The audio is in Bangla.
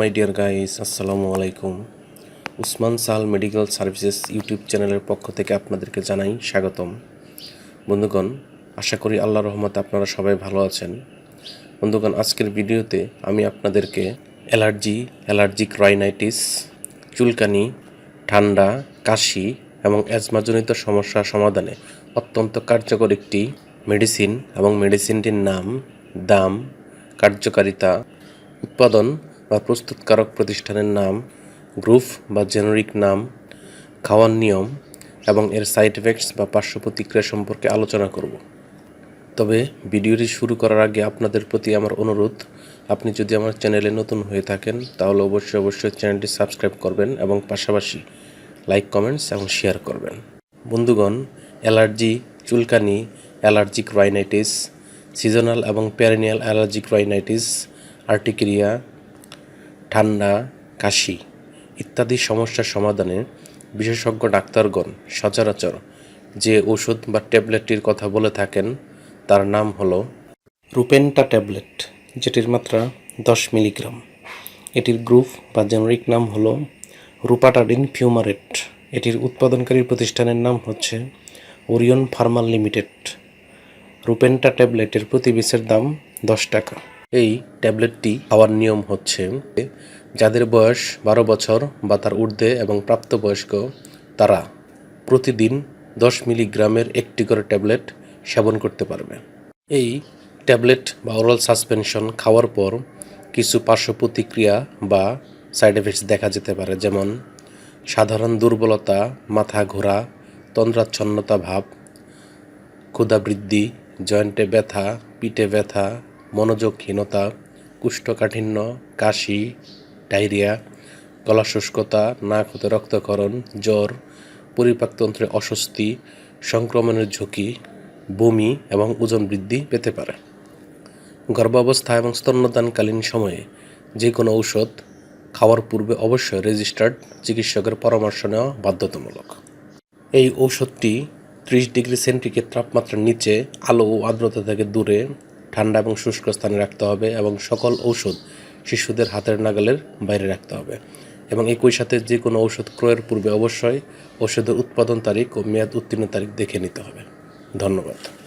মাই ডিয়ার গাইস আসসালামু আলাইকুম উসমান সাল মেডিকেল সার্ভিসেস ইউটিউব চ্যানেলের পক্ষ থেকে আপনাদেরকে জানাই স্বাগতম। বন্ধুগণ, আশা করি আল্লাহ রহমতে আপনারা সবাই ভালো আছেন। বন্ধুগণ, আজকের ভিডিওতে আমি আপনাদেরকে অ্যালার্জি, অ্যালার্জিক রাইনাইটিস, চুলকানি, ঠান্ডা, কাশি এবং অ্যাজমাজনিত সমস্যা সমাধানে অত্যন্ত কার্যকর একটি মেডিসিন এবং মেডিসিনটির নাম দাম, কার্যকারিতা, উৎপাদন বা প্রস্তুতকারক প্রতিষ্ঠানের নাম গ্রুপ বা জেনারিক নাম, খাওয়ার নিয়ম এবং এর সাইড এফেক্টস বা পার্শ্ব প্রতিক্রিয়া সম্পর্কে আলোচনা করব। তবে ভিডিওটি শুরু করার আগে আপনাদের প্রতি আমার অনুরোধ, আপনি যদি আমার চ্যানেলে নতুন হয়ে থাকেন, তাহলে অবশ্যই অবশ্যই চ্যানেলটি সাবস্ক্রাইব করবেন এবং পাশাপাশি লাইক, কমেন্টস এবং শেয়ার করবেন। বন্ধুগণ, অ্যালার্জি, চুলকানি, অ্যালার্জিক রাইনাইটিস, সিজনাল এবং প্যারেনিয়াল অ্যালার্জিক রাইনাইটিস, আর্টিক্রিয়া ঠান্ডা, কাশি ইত্যাদি সমস্যার সমাধানে বিশেষজ্ঞ ডাক্তারগণ সচরাচর যে ওষুধ বা ট্যাবলেটটির কথা বলে থাকেন, তার নাম হলো রুপেন্টা ট্যাবলেট, যেটির মাত্রা দশ মিলিগ্রাম। এটির গ্রুপ বা জেনারিক নাম হলো রুপাটাডিন ফিউমারেট। এটির উৎপাদনকারী প্রতিষ্ঠানের নাম হচ্ছে ওরিয়ন ফার্মাল লিমিটেড। রুপেন্টা ট্যাবলেটের প্রতি পিসের দাম দশ টাকা। এই ট্যাবলেটটি খাওয়ার নিয়ম হচ্ছে যাদের বয়স বারো বছর বা তার ঊর্ধ্বে এবং প্রাপ্তবয়স্ক, তারা প্রতিদিন দশ মিলিগ্রামের একটি করে ট্যাবলেট সেবন করতে পারবে। এই ট্যাবলেট বা ওরাল সাসপেনশন খাওয়ার পর কিছু পার্শ্ব প্রতিক্রিয়া বা সাইড এফেক্টস দেখা যেতে পারে, যেমন সাধারণ দুর্বলতা, মাথা ঘোরা, তন্দ্রাচ্ছন্নতা ভাব ক্ষুধাবৃদ্ধি জয়েন্টে ব্যথা, পিঠে ব্যথা মনোযোগহীনতা, কুষ্ঠকাঠিন্য, কাশি, ডায়রিয়া গলা শুষ্কতা নাক হতে রক্তকরণ জ্বর পরিপাকতন্ত্রে অস্বস্তি, সংক্রমণের ঝুঁকি, বমি এবং ওজন বৃদ্ধি পেতে পারে। গর্ভাবস্থা এবং স্তন্যদানকালীন সময়ে যে কোনো ঔষধ খাওয়ার পূর্বে অবশ্যই রেজিস্টার্ড চিকিৎসকের পরামর্শ নেওয়া বাধ্যতামূলক। এই ঔষধটি ত্রিশ ডিগ্রি সেন্টিগ্রেড তাপমাত্রার নিচে আলো ও আর্দ্রতা থেকে দূরে ঠান্ডা এবং শুষ্ক স্থানে রাখতে হবে এবং সকল ঔষধ শিশুদের হাতের নাগালের বাইরে রাখতে হবে। এবং একই সাথে যে কোনো ঔষধ ক্রয়ের পূর্বে অবশ্যই ঔষধের উৎপাদন তারিখ ও মেয়াদ উত্তীর্ণ তারিখ দেখে নিতে হবে। ধন্যবাদ।